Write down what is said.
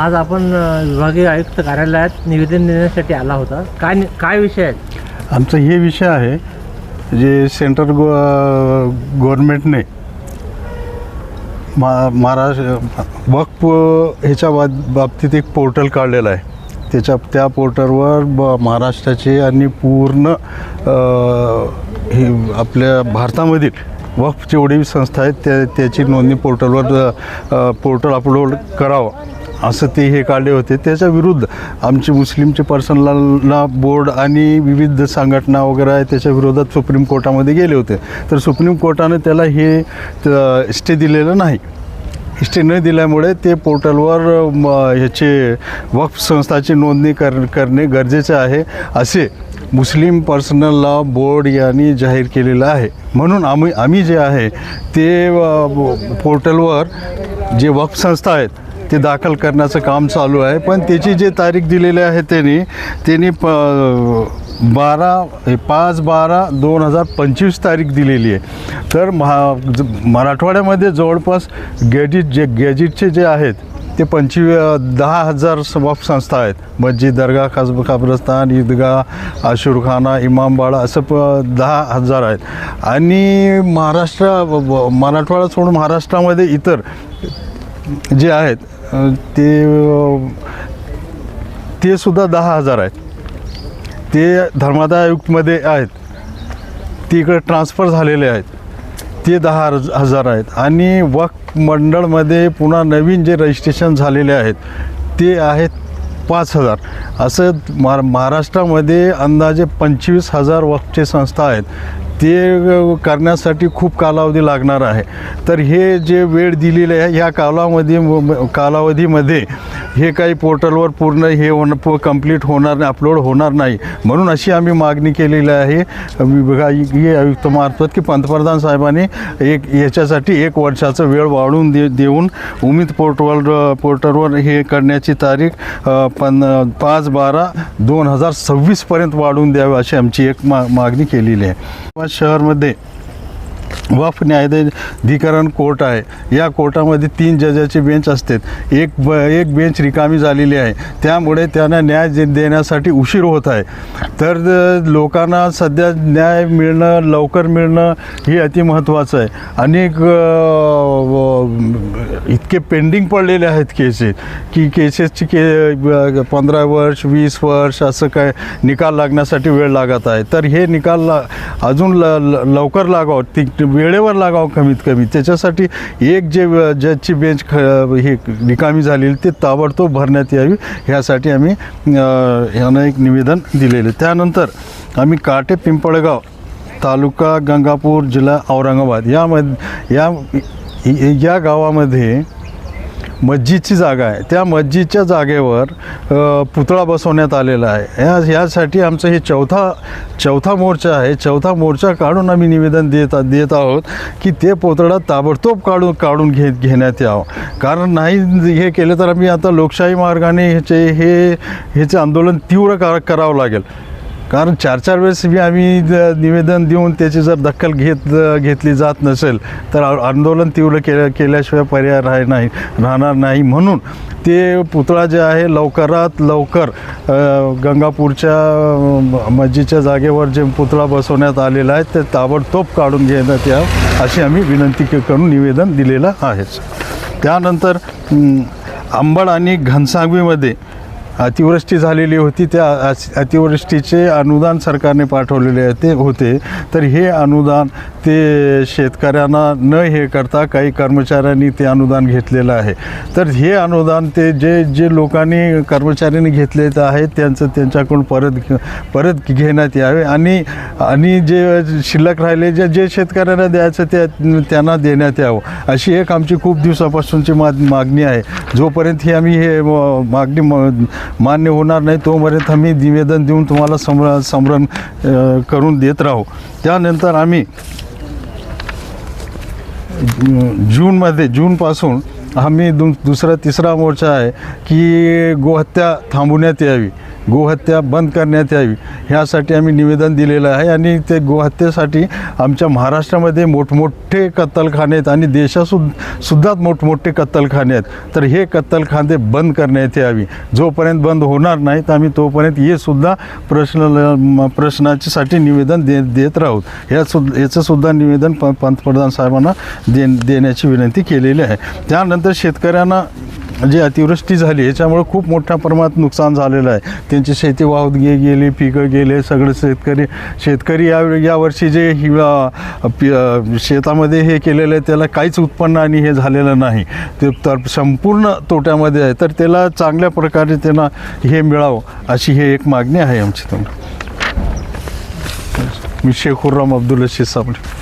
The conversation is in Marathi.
आज आपण विभागीय आयुक्त कार्यालयात निवेदन देण्यासाठी आला होता. काय नि- काय विषय आहेत आमचा हे विषय आहे जे सेंट्रल गो गव्हर्नमेंटने मा महाराष्ट्र वक्फ ह्याच्या बाब बाबतीत एक पोर्टल काढलेलं आहे. त्याच्या त्या पोर्टलवर ब महाराष्ट्राचे आणि पूर्ण हे आपल्या भारतामधील वक्फ जेवढी संस्था आहेत त्या त्याची नोंदणी पोर्टलवर पोर्टल अपलोड करावं. असं ते हे काढले होते. त्याच्या विरुद्ध आमचे मुस्लिमचे पर्सनला बोर्ड आणि विविध संघटना वगैरे आहे त्याच्या विरोधात सुप्रीम कोर्टामध्ये गेले होते. तर सुप्रीम कोर्टाने त्याला हे स्टे दिलेलं नाही. स्टे न दिल्यामुळे ते पोर्टलवर म, ह्याचे वक्फ संस्थाची नोंदणी कर करणे गरजेचे आहे असे मुस्लिम पर्सनल लॉ बोर्ड यांनी जाहीर केलेलं आहे. म्हणून आम्ही आम्ही जे आहे ते पोर्टलवर जे वक्फ संस्था आहेत ते दाखल करण्याचं काम चालू आहे. पण त्याची जे तारीख दिलेली आहे त्यांनी त्यांनी प बारा पाच बारा दोन हजार पंचवीस तारीख दिलेली आहे. तर महा ज- मराठवाड्यामध्ये जवळपास गॅजेट जे गॅजेटचे जे आहेत ते पंचवी दहा हजार वक्फ संस्था आहेत. मस्जिद दर्गा खास कब्रस्तान ईदगाह आशुरखाना इमामबाडा असं प दहा हजार आहेत. आणि महाराष्ट्र मराठवाडा सोडून महाराष्ट्रामध्ये इतर जे आहेत ते ते सुद्धा दहा हजार आहेत. ते धर्मादाय आयुक्तमध्ये आहेत. ते इकडे ट्रान्सफर झालेले आहेत. ते दहा हजार आहेत. आणि वक्फ मंडळमध्ये पुन्हा नवीन जे रजिस्ट्रेशन झालेले आहेत ते आहेत पाच हजार. असं महा महाराष्ट्रामध्ये अंदाजे पंचवीस हजार वक्फचे संस्था आहेत. ते करण्यासाठी खूप कालावधी लागणार आहे. तर हे जे वेळ दिलेले आहे ह्या कालावधी कालावधीमध्ये हे काही पोर्टलवर पूर्ण हे होणं कंप्लीट होणार नाही अपलोड होणार नाही. म्हणून अशी आम्ही मागणी केलेली आहे विभागीय आयुक्तमार्फत की पंतप्रधान साहेबांनी एक याच्यासाठी एक वर्षाचा वेळ वाढवून दे देऊन उमेद पोर्टवर पोर्टलवर हे करण्याची तारीख पन पण पाच बारा दोन हजार सव्वीसपर्यंत वाढवून द्यावी अशी आमची एक मा मागणी केलेली आहे. शहरमध्ये वफ न्यायाधिकरण कोर्ट आहे. या कोर्टामध्ये तीन जजाचे बेंच असते एक ब एक बेंच रिकामी झालेली आहे. त्यामुळे त्यांना न्याय दे देण्यासाठी उशीर होत आहे. तर लोकांना सध्या न्याय मिळणं लवकर मिळणं हे अतिमहत्त्वाचं आहे. अनेक इतके पेंडिंग पडलेले आहेत केसेस की केसेसची के पंधरा वर्ष वीस वर्ष असं काय निकाल लागण्यासाठी वेळ लागत आहे. तर हे निकाल ला- अजून ल ल- लवकर लागावं ती वेळेवर लागावं कमीत कमी. त्याच्यासाठी एक जे जजची बेंच ख हे रिकामी झालेली ते ताबडतोब भरण्यात यावी. ह्यासाठी आम्ही ह्यानं एक निवेदन दिलेलं. त्यानंतर आम्ही काटे पिंपळगाव तालुका गंगापूर जिल्हा औरंगाबाद यामध्ये या या गावामध्ये मस्जिदची जागा आहे त्या मस्जिदच्या जागेवर पुतळा बसवण्यात आलेला आहे. या यासाठी आमचं हे चौथा चौथा मोर्चा आहे. चौथा मोर्चा काढून आम्ही निवेदन देत देत आहोत की ते पुतळा ताबडतोब काढून काढून घे घेण्यात यावं. कारण नाही हे केलं तर आम्ही आता लोकशाही मार्गाने ह्याचे हे ह्याचे आंदोलन तीव्र करावं लागेल. कारण चार चार वेळेस बी आम्ही द- निवेदन देऊन त्याची जर दखल घेत घेतली जात नसेल तर आंदोलन तीव्र केल्या केल्याशिवाय पर्याय राह नाही राहणार नाही. म्हणून ते पुतळा जे आहे लवकरात लवकर गंगापूरच्या मस्जिदच्या जागेवर जे पुतळा बसवण्यात आलेला आहे ते ताबडतोब काढून घेण्यात यावं अशी आम्ही विनंती करून निवेदन दिलेलं आहेच त्यानंतर आंबड अंबड आणि घनसांगवीमध्ये अतिवृष्टी झालेली होती त्या अतिवृष्टीचे अनुदान सरकारने पाठवलेले ते होते. तर हे अनुदान ते शेतकऱ्यांना न हे करता काही कर्मचाऱ्यांनी ते अनुदान घेतलेलं आहे. तर हे अनुदान ते जे जे लोकांनी कर्मचाऱ्यांनी घेतलेलं आहे त्यांचं त्यांच्याकडून परत घे- परत घेण्यात यावे आणि आणि जे शिल्लक राहिले जे जे शेतकऱ्यांना द्यायचं ते त्यांना देण्यात यावं. अशी एक आमची खूप दिवसापासूनची मा मागणी आहे. जोपर्यंत ही आम्ही हे मागणी म- मान्य होणार नाही तोपर्यंत आम्ही निवेदन देऊन तुम्हाला समर समरण करून देत राहू. त्यानंतर आम्ही जूनमध्ये जूनपासून आम्ही दु दुसरा तिसरा मोर्चा आहे की गोहत्या थांबवण्यात यावी. गोहत्या बंद करण्यात यावी ह्यासाठी आम्ही निवेदन दिलेलं आहे आणि ते गोहत्येसाठी आमच्या महाराष्ट्रामध्ये मोठमोठे कत्तलखाने आहेत आणि देशासुद्धा सुद्धा मोठमोठे कत्तलखाने आहेत. तर हे कत्तलखाने बंद करण्यात यावी. जोपर्यंत बंद होणार नाहीत आम्ही तोपर्यंत हे सुद्धा प्रश्न प्रश्नाच्यासाठी निवेदन दे देत राहूत या सुद्धा याचंसुद्धा निवेदन प पंतप्रधान साहेबांना दे देण्याची विनंती केलेली आहे. त्यानंतर शेतकऱ्यांना जी अतिवृष्टी झाली याच्यामुळे खूप मोठ्या प्रमाणात नुकसान झालेलं आहे. त्यांची शेती वाहून गे गेली पिकं गेले सगळे शेतकरी शेतकरी या यावर्षी जे हिवा पि शेतामध्ये हे केलेलं आहे त्याला काहीच उत्पन्न आणि हे झालेलं नाही. ते तर संपूर्ण तोट्यामध्ये आहे. तर त्याला चांगल्या प्रकारे त्यांना हे मिळावं अशी हे एक मागणी आहे आमची. तुम्हाला मी शेखुर्राम अब्दुल रशीद साबळे.